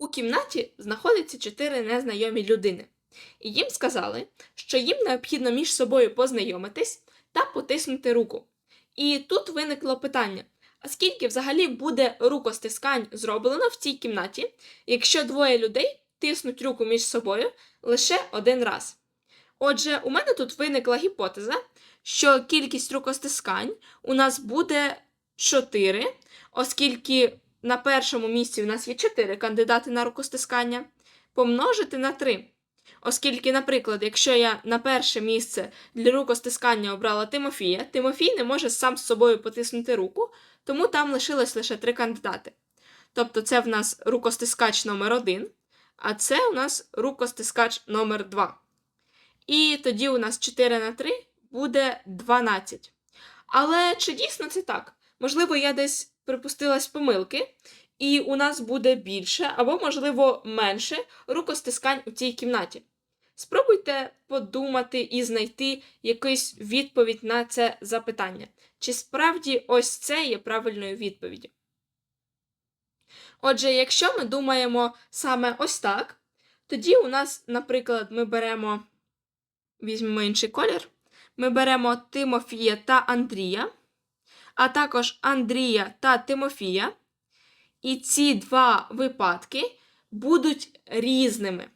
У кімнаті знаходиться чотири незнайомі людини, і їм сказали, що їм необхідно між собою познайомитись та потиснути руку. І тут виникло питання: а скільки взагалі буде рукостискань зроблено в цій кімнаті, якщо двоє людей тиснуть руку між собою лише один раз? Отже, у мене тут виникла гіпотеза, що кількість рукостискань у нас буде 4, оскільки на першому місці у нас є 4 кандидати на рукостискання, помножити на 3. Оскільки, наприклад, якщо я на перше місце для рукостискання обрала Тимофія, Тимофій не може сам з собою потиснути руку, тому там лишилось лише 3 кандидати. Тобто це в нас рукостискач номер 1, а це у нас рукостискач номер 2. І тоді у нас 4 на 3 буде 12. Але чи дійсно це так? Можливо, я десь припустилась помилки, і у нас буде більше або, можливо, менше рукостискань у цій кімнаті. Спробуйте подумати і знайти якусь відповідь на це запитання. Чи справді ось це є правильною відповіддю? Отже, якщо ми думаємо саме ось так, тоді у нас, наприклад, ми беремо, візьмемо інший колір, ми беремо Тимофія та Андрія, а також Андрія та Тимофія. І ці два випадки будуть різними.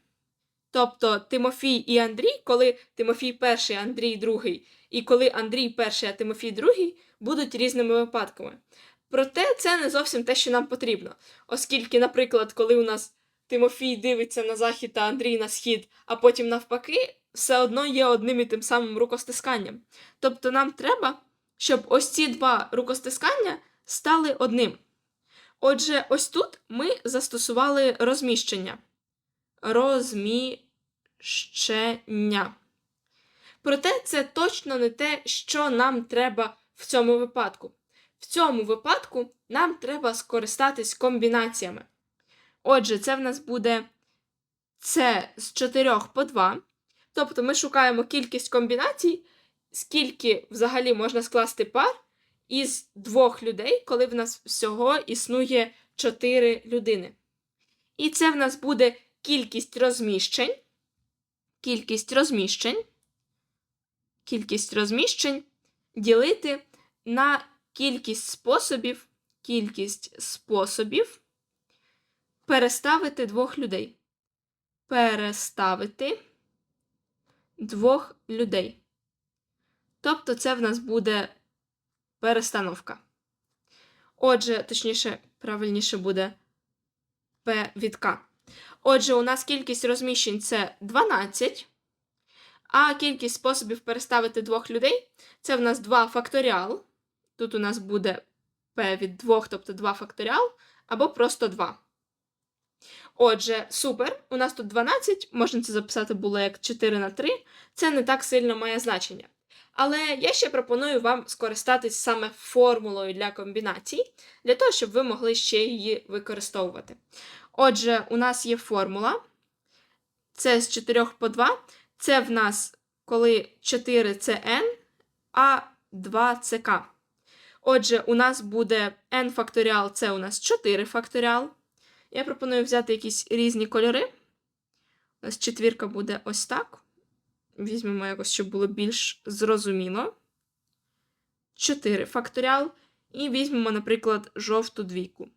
Тобто Тимофій і Андрій, коли Тимофій перший, Андрій другий, і коли Андрій перший, а Тимофій другий, будуть різними випадками. Проте це не зовсім те, що нам потрібно, оскільки, наприклад, коли у нас Тимофій дивиться на захід та Андрій на схід, а потім навпаки, все одно є одним і тим самим рукостисканням. Тобто нам треба, щоб ось ці два рукостискання стали одним. Отже, ось тут ми застосували розміщення. Розміщення. Проте це точно не те, що нам треба в цьому випадку. В цьому випадку нам треба скористатись комбінаціями. Отже, це в нас буде це з 4 по 2. Тобто ми шукаємо кількість комбінацій, скільки взагалі можна скласти пар із двох людей, коли в нас всього існує 4 людини. І це в нас буде кількість розміщень. Кількість розміщень. Кількість розміщень ділити на кількість способів, кількість способів переставити двох людей. Переставити двох людей. Тобто це в нас буде перестановка. Отже, точніше, правильніше буде P від К. Отже, у нас кількість розміщень це 12, а кількість способів переставити двох людей це в нас 2 факторіал. Тут у нас буде P від 2, тобто 2 факторіал, або просто 2. Отже, супер. У нас тут 12, можна це записати було як 4 на 3. Це не так сильно має значення. Але я ще пропоную вам скористатись саме формулою для комбінацій, для того, щоб ви могли ще її використовувати. Отже, у нас є формула. Це з 4 по 2. Це в нас, коли 4 це n, а 2 це k. Отже, у нас буде n факторіал, це у нас 4 факторіал. Я пропоную взяти якісь різні кольори. У нас четвірка буде ось так. Візьмемо якось, щоб було більш зрозуміло. 4 факторіал. І візьмемо, наприклад, жовту двійку.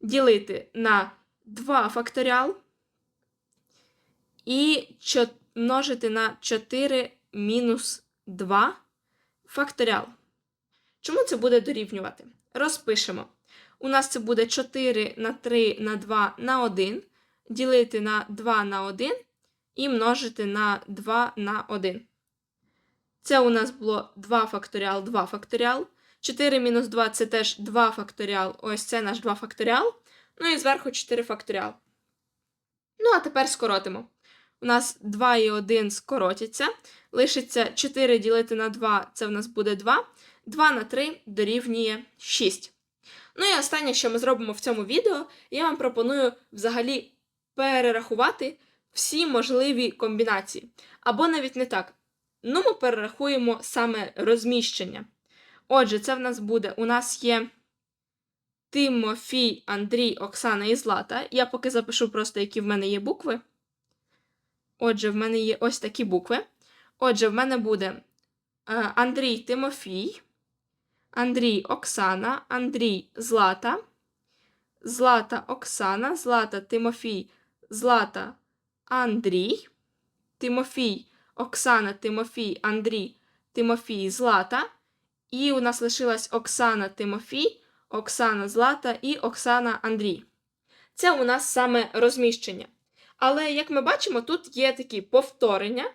Ділити на 2 факторіал. І множити на 4 мінус 2 факторіал. Чому це буде дорівнювати? Розпишемо. У нас це буде 4 на 3 на 2 на 1. Ділити на 2 на 1 і множити на 2 на 1. Це у нас було 2 факторіал, 2 факторіал. 4 мінус 2 це теж 2 факторіал. Ось це наш 2 факторіал. Ну і зверху 4 факторіал. Ну, а тепер скоротимо. У нас 2 і 1 скоротяться. Лишиться 4 ділити на 2, це в нас буде 2. 2 на 3 дорівнює 6. Ну і останнє, що ми зробимо в цьому відео, я вам пропоную взагалі перерахувати всі можливі комбінації. Або навіть не так. Ну, ми перерахуємо саме розміщення. Отже, це в нас буде: у нас є Тимофій, Андрій, Оксана і Злата. Я поки запишу просто, які в мене є букви. Отже, в мене є ось такі букви. Отже, в мене буде е, Андрій Тимофій, Андрій Оксана, Андрій Злата, Злата Оксана, Злата Тимофій, Злата Андрій, Тимофій, Оксана, Тимофій, Андрій, Тимофій, Злата. І у нас лишилась Оксана Тимофій, Оксана Злата і Оксана Андрій. Це у нас саме розміщення. Але, як ми бачимо, тут є такі повторення,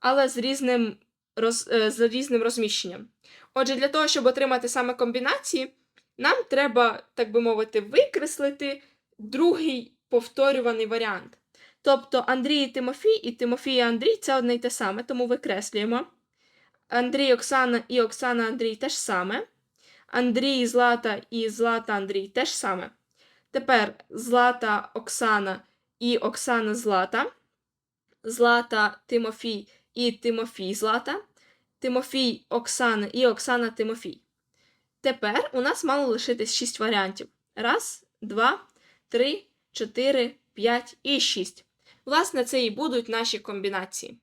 але з різним, роз, е, з різним розміщенням. Отже, для того, щоб отримати саме комбінації, нам треба, так би мовити, викреслити другий повторюваний варіант. Тобто Андрій і Тимофій і Тимофій і Андрій це одне й те саме, тому викреслюємо. Андрій, Оксана і Оксана Андрій теж саме. Андрій, Злата і Злата Андрій теж саме. Тепер Злата Оксана і Оксана Злата. Злата Тимофій і Тимофій Злата. Тимофій Оксана і Оксана Тимофій. Тепер у нас мало лишитись 6 варіантів. Раз, два, три, чотири, п'ять і шість. Власне, це і будуть наші комбінації.